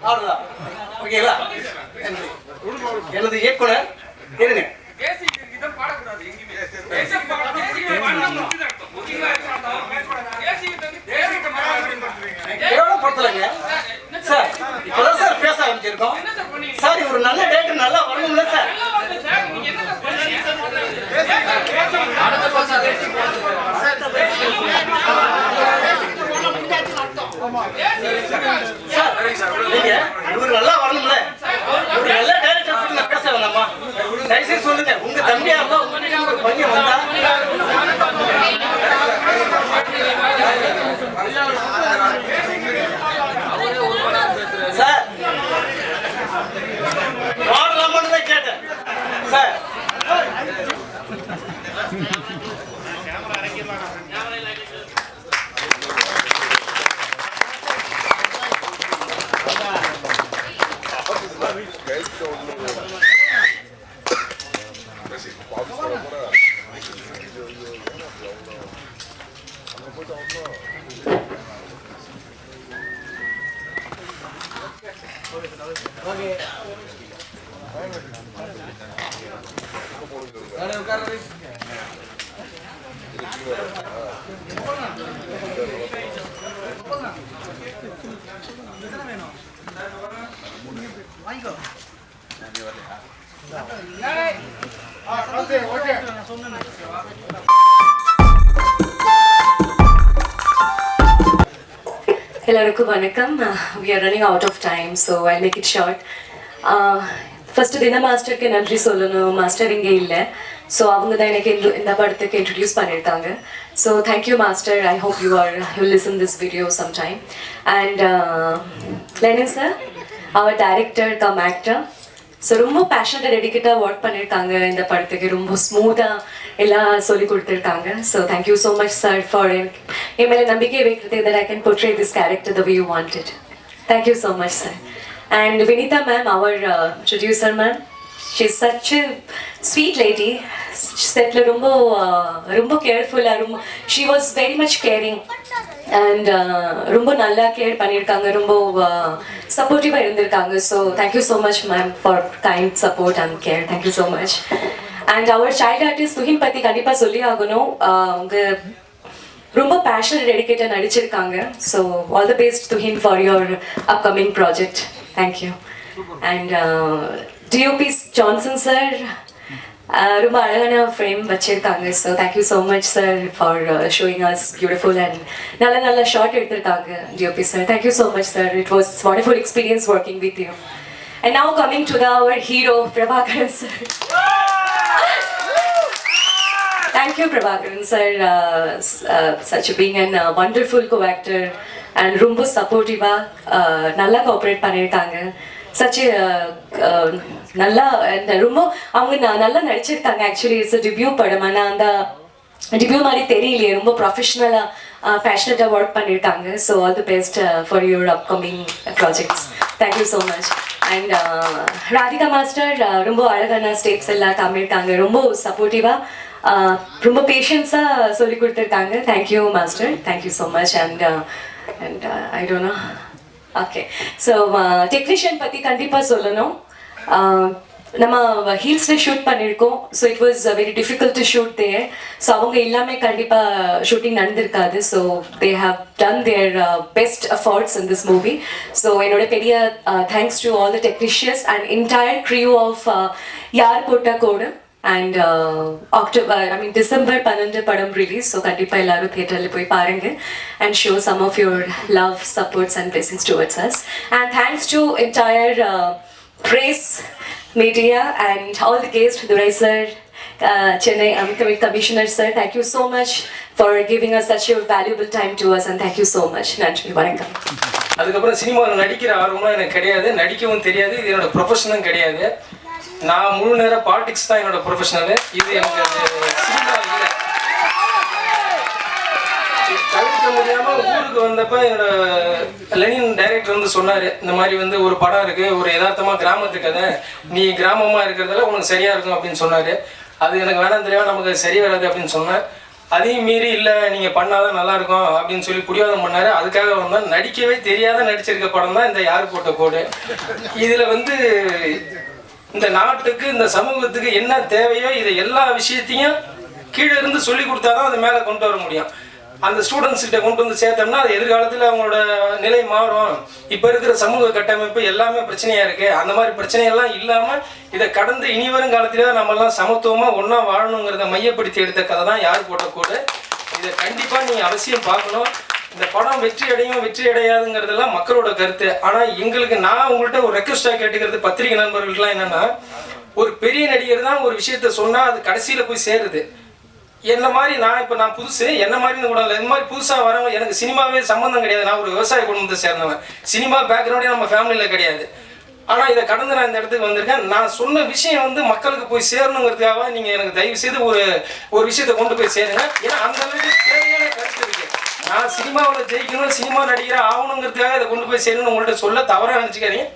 அவ்வளோதான் ஓகேங்களா? எனது இயக்குனர் இருங்க கேவலப்படுத்தலைங்க சார் இப்பதான் சார் பேச ஆரம்பிச்சிருக்கோம். சார் இவர் நல்ல டேட்டு நல்லா வரணும்ல சார் நீங்க இவர் நல்லா வரணும்ல ஒரு நல்ல டேரக்டர் பத்தி நான் பேச வேணாமா தயவுசெய்து சொல்லுங்க உங்க தம்பியா இருந்தா உங்க வீட்டுக்கு ஒரு பையன் வந்தா சார் வாடலாமான்னு தான் கேட்டேன் சார் எல்லாருக்கும் வணக்கம் we are running out of time so I make it short first தின மாஸ்டருக்கு நன்றி சொல்லணும்? மாஸ்டர் இங்கே இல்லை. ஸோ அவங்க தான் எனக்கு இந்த படத்துக்கு இன்ட்ரடியூஸ் பண்ணியிருக்காங்க so thank you master I hope you are you listen this video some time and Lenin sir our director cum actor so ரொம்ப பேஷனாக டெடிக்கேட்டாக ஒர்க் பண்ணியிருக்காங்க இந்த படத்துக்கு. ரொம்ப ஸ்மூத்தாக எல்லாம் சொல்லி கொடுத்துருக்காங்க. So thank you so much sir for என் மேலே நம்பிக்கை வைக்கிறது that I can portray this character the way you wanted thank you so much sir. And Vinita ma'am, our uh, producer ma'am, such sweet lady sweet செட்டில் ரொம்ப ரொம்ப கேர்ஃபுல்லாக ரொம்ப she was very much caring and ரொம்ப நல்லா care பண்ணியிருக்காங்க ரொம்ப சப்போர்ட்டிவாக இருந்திருக்காங்க so thank you so much ma'am for kind support and care thank you so much and our child artist Tuhin பற்றி கண்டிப்பாக சொல்லி ஆகணும். அவங்க ரொம்ப பேஷன் டெடிக்கேட்டாக நடிச்சிருக்காங்க. So all the best Tuhin for your upcoming project thank you and DOP Johnson sir ரொம்ப அழகான ஃப்ரேம் வச்சிருக்காங்க so thank you so much sir for showing us beautiful and நல்ல நல்ல ஷார்ட் எடுத்திருக்காங்க DOP sir thank you so much sir it was wonderful experience working with you and now coming to the our hero Prabhakaran sir Thank you, Prabhakaran sir, uh, s- uh, such a being an uh, wonderful co-actor. And ரொம்ப சப்போர்ட்டிவா நல்லா cooperate பண்ணியிருக்காங்க such நல்லா ரொம்ப அவங்க நல்லா நடிச்சிருக்காங்க. Actually it's review படம். ஆனால் அந்த ரிவ்யூ மாதிரி தெரியலையே. ரொம்ப ப்ரொஃபஷ்னலாக பேஷனட்டாக ஒர்க் பண்ணியிருக்காங்க so all the best for your upcoming projects thank you so much and Radhika master ரொம்ப அழகான ஸ்டெப்ஸ் எல்லாம் காமியிருக்காங்க. ரொம்ப சப்போர்ட்டிவாக ரொம்ப பேஷன்ஸாக சொல்லி கொடுத்துருக்காங்க. Thank you master thank you so much and and I don't know okay so technician பற்றி கண்டிப்பாக சொல்லணும். Uh, நம்ம ஹீல்ஸில் ஷூட் பண்ணியிருக்கோம் so it was very difficult to shoot there so அவங்க எல்லாமே கண்டிப்பாக ஷூட்டிங் நடந்திருக்காது. So they have done their best efforts in this movie so என்னோட பெரிய thanks to all the technicians and entire crew of யார் போட்ட கோடு? And October I mean December பன்னெண்டு படம் ரிலீஸ் ஸோ கண்டிப்பாக எல்லாரும் தியேட்டரில் போய் பாருங்க and show some of your love supports and blessings towards us and thanks to entire press media and all the cast Durai sir uh, Chennai um, Com- Commissioner sir, thank you so much for giving us such a valuable time to us and thank you so much. நன்றி வணக்கம். அதுக்கப்புறம் சினிமாவில் நடிக்கிற ஆர்வம்லாம் எனக்கு கிடையாது. நடிக்கவும் தெரியாது. இது என்னோட ப்ரொஃபஷனும் கிடையாது. நான் முழு நேரம் பாலிடிக்ஸ் தான் என்னோட ப்ரொஃபஷனல் இது எனக்கு அது தவிர்க்க முடியாம ஊருக்கு வந்தப்ப என்னோட லெனின் டைரக்டர் வந்து சொன்னாரு இந்த மாதிரி வந்து ஒரு படம் இருக்கு ஒரு யதார்த்தமா கிராமத்து கதை. நீ கிராமமா இருக்கிறதால உனக்கு சரியா இருக்கும் அப்படின்னு சொன்னாரு. அது எனக்கு வேணாம் தெரியாம நமக்கு சரி வராது அப்படின்னு சொன்னேன் அதையும் மீறி இல்லை நீங்கள் பண்ணாதான் நல்லா இருக்கும் அப்படின்னு சொல்லி புடிவாதம் பண்ணாரு. அதுக்காக வந்தா நடிக்கவே தெரியாத நடிச்சிருக்க படம் தான் இந்த யார் போட்ட கோடு. இதில் வந்து இந்த நாட்டுக்கு இந்த சமூகத்துக்கு என்ன தேவையோ இதை எல்லா விஷயத்தையும் கீழே இருந்து சொல்லி கொடுத்தாதான் அதை மேலே கொண்டு வர முடியும். அந்த ஸ்டூடெண்ட்ஸ் கிட்ட கொண்டு வந்து சேர்த்தோம்னா அது எதிர்காலத்தில் அவங்களோட நிலை மாறும். இப்போ இருக்கிற சமூக கட்டமைப்பு எல்லாமே பிரச்சனையா இருக்கு. அந்த மாதிரி பிரச்சனையெல்லாம் இல்லாமல் இதை கடந்து இனி வரும் காலத்திலே நம்மெல்லாம் சமத்துவமாக ஒன்றா வாழணுங்கிறத மையப்படுத்தி எடுத்த கதை தான் யார் போட்ட கூட. இதை கண்டிப்பாக நீங்கள் அவசியம் பார்க்கணும். இந்த படம் வெற்றி அடையும் வெற்றி அடையாதுங்கிறதெல்லாம் மக்களோட கருத்து. ஆனால் எங்களுக்கு நான் உங்கள்கிட்ட ஒரு ரெக்வஸ்டாக கேட்டுக்கிறது பத்திரிகை நண்பர்களுக்குலாம் என்னன்னா ஒரு பெரிய நடிகர் தான் ஒரு விஷயத்த சொன்னால் அது கடைசியில் போய் சேருது. என்ன மாதிரி நான் இப்போ நான் புதுசு என்ன மாதிரி இந்த இல்லை. இந்த மாதிரி புதுசாக வரவங்க எனக்கு சினிமாவே சம்மந்தம் கிடையாது. நான் ஒரு விவசாய குடும்பத்தை சேர்ந்தவன். சினிமா பேக்ரவுண்டே நம்ம ஃபேமிலியில் கிடையாது. ஆனால் இதை கடந்து நான் இந்த இடத்துக்கு வந்திருக்கேன். நான் சொன்ன விஷயம் வந்து மக்களுக்கு போய் சேரணுங்கிறதுக்காக நீங்கள் எனக்கு தயவு செய்து ஒரு ஒரு விஷயத்தை கொண்டு போய் சேருங்க. ஏன்னா அந்த அளவுக்கு தேவையான கருத்து நான் சினிமாவில் ஜெயிக்கணும் சினிமா நடிகர் ஆகணுங்கிறதுக்காக இதை கொண்டு போய் சேரணும்னு உங்கள்கிட்ட சொல்ல தவறாக நினச்சிக்காதீங்க.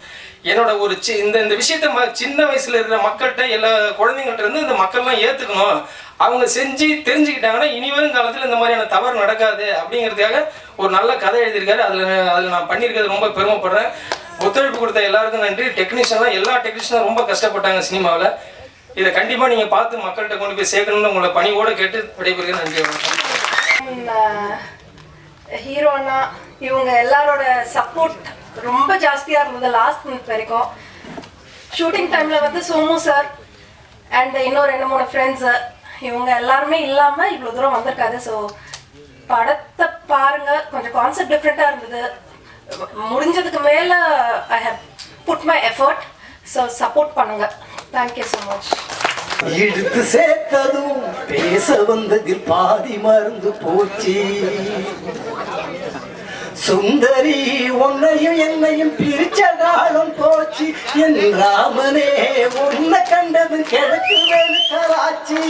என்னோட ஒரு சி இந்த இந்த விஷயத்த ம சின்ன வயசில் இருக்கிற மக்கள்கிட்ட எல்லா குழந்தைங்கள்ட்ட இருந்து இந்த மக்கள்லாம் ஏற்றுக்கணும் அவங்க செஞ்சு தெரிஞ்சுக்கிட்டாங்கன்னா இனி வரும் காலத்தில் இந்த மாதிரியான தவறு நடக்காது அப்படிங்கிறதுக்காக ஒரு நல்ல கதை எழுதியிருக்காரு. அதில் அதில் நான் பண்ணியிருக்கிறது ரொம்ப பெருமைப்படுறேன். ஒத்துழைப்பு கொடுத்த எல்லாருக்கும் நன்றி. டெக்னீஷியன்லாம் எல்லா டெக்னீஷியனும் ரொம்ப கஷ்டப்பட்டாங்க சினிமாவில். இதை கண்டிப்பாக நீங்கள் பார்த்து மக்கள்கிட்ட கொண்டு போய் சேர்க்கணும்னு உங்களை பணியோடு கேட்டு விடைபெறுகிறேன். நன்றி அண்ணா இவங்க எல்லாரோட சப்போர்ட் ரொம்ப ஜாஸ்தியாக இருந்தது லாஸ்ட் மினிட் வரைக்கும். ஷூட்டிங் டைமில் வந்து சோமு சார் அண்ட் இன்னும் ரெண்டு மூணு ஃப்ரெண்ட்ஸு இவங்க எல்லாருமே இல்லாமல் இவ்வளோ தூரம் வந்திருக்காது ஸோ படத்தை பாருங்க. கொஞ்சம் கான்செப்ட் டிஃப்ரெண்ட்டாக இருந்தது. முடிஞ்சதுக்கு மேலே I have put my effort so support பண்ணுங்க. தேங்க்யூ ஸோ மச் இழுத்து சேர்த்ததும் பேச வந்ததில் பாதி மறந்து போச்சு. சுந்தரி உன்னையும் என்னையும் பிரிச்ச காலம் போச்சு. என் ராமனே உன்னை கண்டது கிழக்கு வெளுக்கராச்சு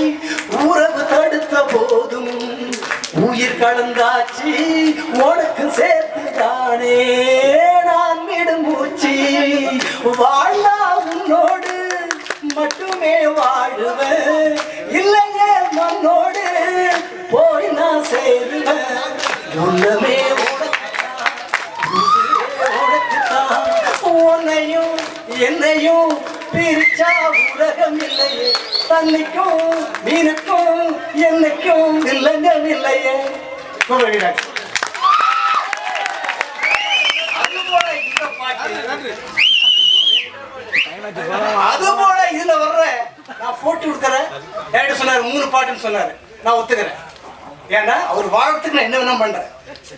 உறவு தடுத்த போதும் உயிர் கலந்தாச்சு. உனக்கு சேர்த்து தானே நான் விடும் மூச்சு வாழ்ந்தா உன்னோடு மட்டுமே வாழுவேன். இல்லையே மண்ணோடு போய் நான் சேருவேன். உள்ளமே உன்னையும் என்னையும் பிரிச்சா உலகம் இல்லையே. தண்ணிக்கும் மீனுக்கும் என்னைக்கும் இல்லைங்க இல்லையே. அதுபோல அது போல இதுல வர்ற நான் போட்டு கொடுக்குறேன். டேடி சொன்னாரு மூணு பாட்டுன்னு சொன்னாரு. நான் ஒத்துக்கிறேன். ஏன்னா அவர் வாழறதுக்கு நான் என்ன வேணா பண்றேன்.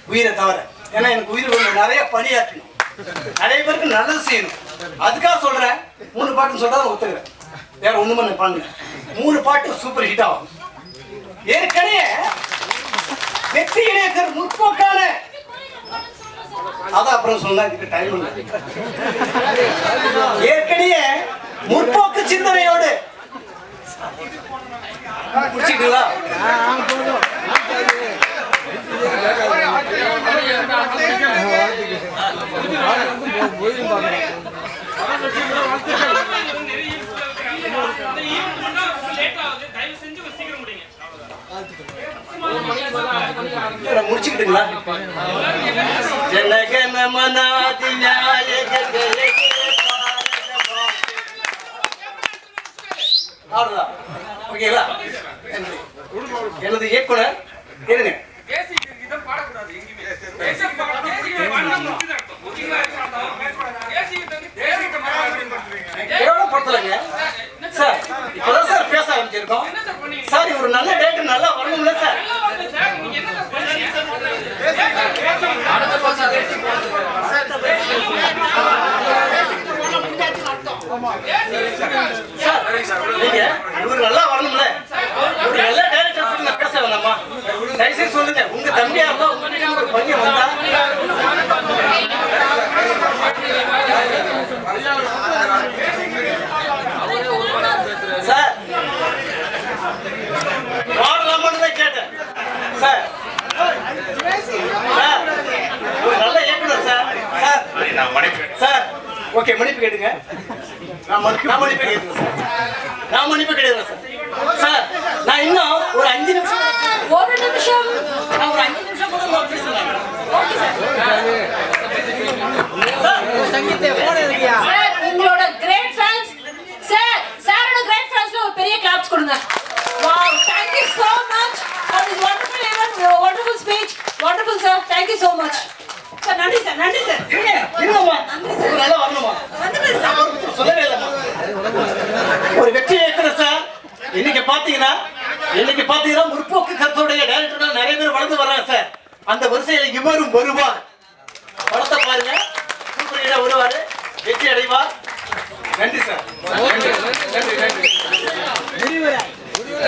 உயிரை தவிர. ஏன்னா எனக்கு உயிர் வேணும். நிறைய பணியாற்றணும். நிறைய பேருக்கு நல்லது செய்யணும். அதுக்காக சொல்றேன். மூணு பாட்டுன்னு சொல்றத ஒத்துக்கிறேன். வேற ஒண்ணு பண்ண பண்ணுங்க மூணு பாட்டு சூப்பர் ஹிட் ஆகும். ஏற்கனவே வெற்றி இணையத்தில் முற்போக்கான அதான் அப்புறம் சொன்னா இதுக்கு டைம் ஏற்கனவே முற்போக்கு சிந்தனையோடு முடிச்சிட்டீங்களா? முடிச்சுக்கிட்டுங்களா ஜனகன மனாதி ஓகேங்களா எனது இயக்குனர் இருங்க கேவலப்படுத்தலைங்க சார் இப்பதான் சார் பேச ஆரம்பிச்சிருக்கோம் சார் ஒரு நல்ல டேட் நல்லா வரணும்ல சார். சார் நீங்க இவர் நல்லா வரணும்ல. ஒரு நல்ல டைரக்டர் பேச வேணாமா? தயவுசெய்து சொல்லுங்க. உங்க தம்பியா இருந்தா உங்க பையன் வந்தா சார் பாடலாமான்னு தான் கேட்டேன் சார் சார் ஒரு நல்ல இயக்குனர் சார் சார் சார் ஓகே மன்னிப்பு கேட்டுங்க. நான் மன்னி- நான் மன்னிப்பு சார் நான் மன்னிப்பு கேட்குறேன் சார். சார் நான் இன்னும் ஒரு அஞ்சு நிமிஷம் ஒரு நிமிஷம். நான் ஒரு அஞ்சு நிமிஷம் கூட பேசுறேன் ஓகே சார். சார் உங்களோட கிரேட் ஃபேன்ஸ் சார் சாரோட கிரேட் ஃபேன்ஸ்ல ஒரு பெரிய கிளாப்ஸ் கொடுங்க. Wow thank you so much for this wonderful event wonderful speech. Wonderful sir. Thank you so much. Sir நன்றி சார். நன்றி சார். இருங்க, இருங்கம்மா ஒரு நல்லா வரணுமா அவர் சொல்லவே இல்லைம்மா ஒரு வெற்றி இயக்குனர் சார் இன்னைக்கு பாத்தீங்கன்னா இன்னைக்கு பாத்தீங்கன்னா முற்போக்கு கருத்துடைய டைரக்டர்கள் நிறைய பேர் வளர்ந்து வர்றாங்க சார். அந்த வரிசையில இவரும் வருவார். படத்தை பாருங்க. சூப்பர் ஹீரோ வருவாரு. வெற்றி அடைவார். நன்றி சார். நன்றி நன்றி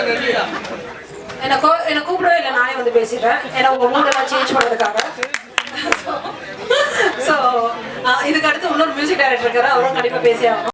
நன்றி என்ன கோ என்ன கூப்பிடவே இல்லை நானே வந்து பேசிடுறேன். ஏன்னா உங்க மூடெல்லாம் சேஞ்ச் பண்ணதுக்காக ஸோ இதுக்கு அடுத்து இன்னொரு மியூசிக் டைரக்டர் இருக்காரு அவரும் கண்டிப்பா பேசி ஆகணும்.